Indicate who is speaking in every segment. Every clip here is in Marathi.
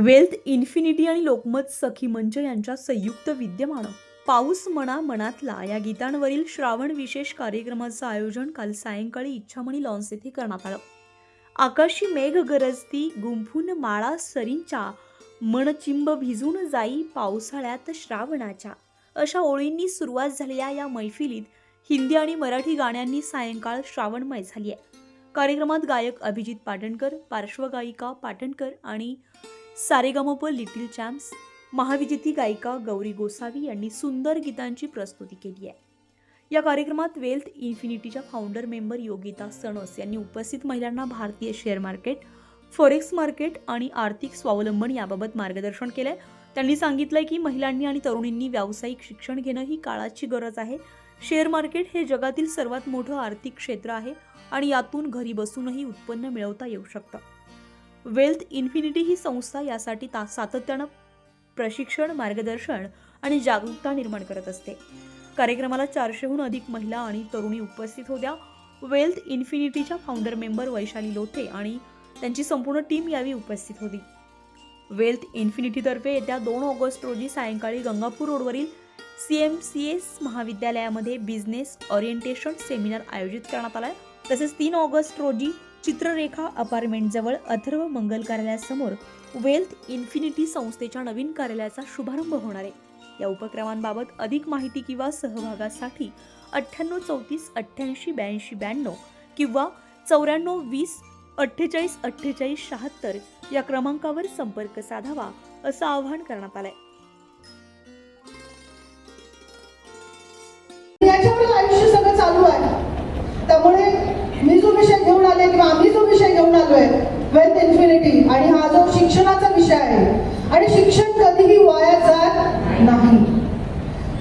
Speaker 1: वेल्थ इन्फिनिटी आणि लोकमत सखी मंच यांच्या संयुक्त विद्यमानं पाऊस मना मनातला या गीतांवरील श्रावण विशेष कार्यक्रमाचं आयोजन काल सायंकाळी इच्छामणी लॉन्स येथे करण्यात आलं. आकाशी मेघ गरजती गुंफून माळा सरींच्या मनचिंब भिजून जाई पावसाळ्यात श्रावणाच्या. अशा ओळींनी सुरुवात झालेल्या या मैफिलीत हिंदी आणि मराठी गाण्यांनी सायंकाळ श्रावणमय झाली आहे कार्यक्रमात गायक अभिजित पाटणकर पार्श्वगायिका पाटणकर आणि सारेगमप लिटिल चॅम्प्स महाविजेती गायिका गौरी गोसावी यांनी सुंदर गीतांची प्रस्तुती केली आहे. या कार्यक्रमात वेल्थ इन्फिनिटीच्या फाउंडर मेंबर योगिता सणस यांनी उपस्थित महिलांना भारतीय शेअर मार्केट फॉरेक्स मार्केट आणि आर्थिक स्वावलंबन याबाबत मार्गदर्शन केलं आहे त्यांनी सांगितलंय की महिलांनी आणि तरुणींनी व्यावसायिक शिक्षण घेणं ही काळाची गरज आहे. शेअर मार्केट हे जगातील सर्वात मोठं आर्थिक क्षेत्र आहे आणि यातून घरी बसूनही उत्पन्न मिळवता येऊ शकतं. वेल्थ इन्फिनिटी ही संस्था यासाठी ता सातत्यानं प्रशिक्षण मार्गदर्शन आणि जागरूकता निर्माण करत असते. कार्यक्रमाला चारशेहून अधिक महिला आणि तरुणी उपस्थित होत्या. वेल्थ इन्फिनिटीच्या फाउंडर मेंबर वैशाली लोथे आणि त्यांची संपूर्ण टीम यावेळी उपस्थित होती. वेल्थ इन्फिनिटीतर्फे येत्या दोन ऑगस्ट रोजी सायंकाळी गंगापूर रोडवरील सी एम सी एस महाविद्यालयामध्ये बिझनेस ओरिएंटेशन सेमिनार आयोजित करण्यात आला आहे तसेच तीन ऑगस्ट रोजी चित्ररेखा अपार्टमेंटजवळ अथर्व मंगल कार्यालयासमोर वेल्थ इन्फिनिटी संस्थेच्या नवीन कार्यालयाचा शुभारंभ होणार आहे. या उपक्रमांबाबत अधिक माहिती किंवा सहभागासाठी अठ्ठ्याण्णव चौतीस अठ्ठ्याऐंशी ब्याऐंशी ब्याण्णव किंवा चौऱ्याण्णव वीस अठ्ठेचाळीस अठ्ठेचाळीस शहात्तर या क्रमांकावर संपर्क साधावा असं आवाहन करण्यात
Speaker 2: आलं आहे वेल्थ इन्फिनिटी आणि हा जो शिक्षणाचा विषय आहे आणि शिक्षण कधीही वाया जात नाही.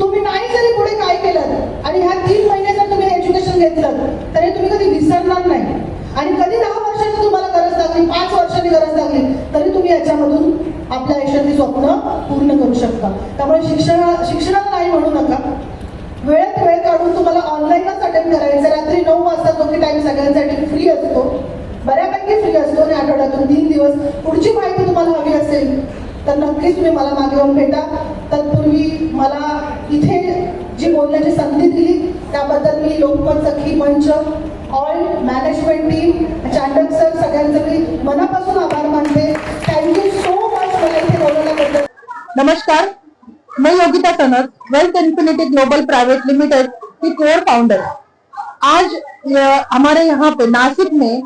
Speaker 2: तुम्ही नाही जरी पुढे काय केलं आणि ह्या तीन महिने जर तुम्ही एज्युकेशन घेतलं तरी तुम्ही कधी विसरणार नाही. आणि कधी दहा वर्षांनी तुम्हाला गरज लागली पाच वर्षांनी गरज लागली तरी तुम्ही याच्यामधून आपल्या आयुष्यातली स्वप्न पूर्ण करू शकता. त्यामुळे शिक्षणा शिक्षणाला नाही म्हणू नका. वेळेत वेळ काढून तुम्हाला ऑनलाईनच अटेंड करायचं रात्री नऊ वाजता तो की टाईम सगळ्यांसाठी फ्री असतो बऱ्यापैकी फ्री असतो आणि आठवड्यातून तीन दिवस पुढची माहिती तुम्हाला हवी असेल तर नक्कीच तुम्ही मला मागे येऊन भेटा. तत्पूर्वी मला इथे जी बोलण्याची संधी दिली त्याबद्दल मी Lokmat Sakhi Manch all management team Chandak sir सगळ्यांचं मी मनापासून आभार मानते. थँक्यू सो मच मला इथे बोलवल्याबद्दल
Speaker 3: नमस्कार. मैं Yogita Tanak wealth infinity global private limited की कोर फाउंडर आज हमारे यहाँ पे नासिक में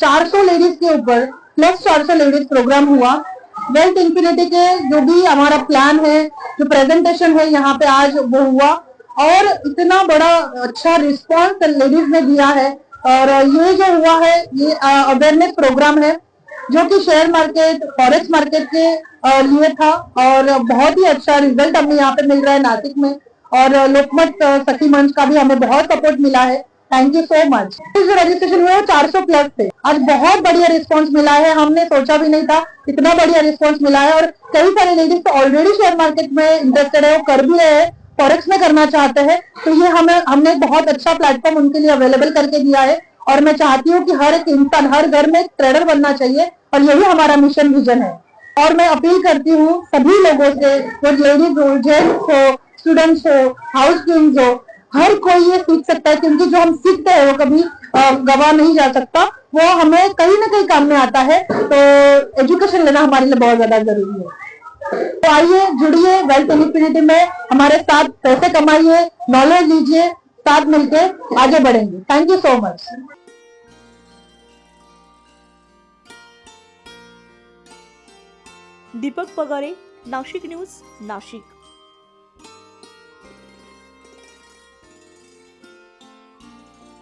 Speaker 3: 400 लेडीज़ के ऊपर प्लस 400 लेडीज़ प्रोग्राम हुआ। वेल्थ इन्फिनिटी के जो भी हमारा प्लान है, जो प्रेजेंटेशन है, यहाँ पे आज वो हुआ। और इतना बड़ा अच्छा रिस्पांस लेडीज़ ने दिया है। और ये जो हुआ है, ये अवेयरनेस प्रोग्राम है, जो कि शेयर मार्केट फॉरेक्स मार्केट के लिए था। और बहुत ही अच्छा रिज़ल्ट हमें यहाँ पे मिल रहा है नासिक में। और लोकमत सखी मंच का भी हमें बहुत सपोर्ट मिला है। थैंक यू सो मच जो रजिस्ट्रेशन हुए चार सौ प्लस थे। आज बहुत बढ़िया रिस्पांस मिला है। हमने सोचा भी नहीं था, इतना बढ़िया रिस्पांस मिला है और कई सारे लेडीज़ तो ऑलरेडी शेयर मार्केट में इंटरेस्टेड है वो कर भी रहे हैं फॉरेक्स में करना चाहते हैं। तो ये हमें, हमने बहुत अच्छा प्लेटफॉर्म उनके लिए अवेलेबल करके दिया है और मैं चाहती हूँ कि हर एक इंसान, हर घर में ट्रेडर बनना चाहिए और यही हमारा मिशन विजन है। और मैं अपील करती हूँ सभी लोगों से वो लेडीज़ हो जेंट्स हो स्टूडेंट्स हो हाउस किंग्स हो हर कोई ये सीख सकता है क्योंकि जो हम सीखते हैं, वो कभी गवा नहीं जा सकता। वो हमें कहीं ना कहीं काम में आता है तो एजुकेशन लेना हमारे लिए बहुत ज़्यादा ज़रूरी है। तो आइए, जुड़िए वेल्थ इन्फिनिटी में, हमारे साथ पैसे कमाइए नॉलेज लीजिए, साथ मिलके आगे बढ़ेंगे। Thank you so much
Speaker 1: Deepak Pagare, Nashik news, Nashik.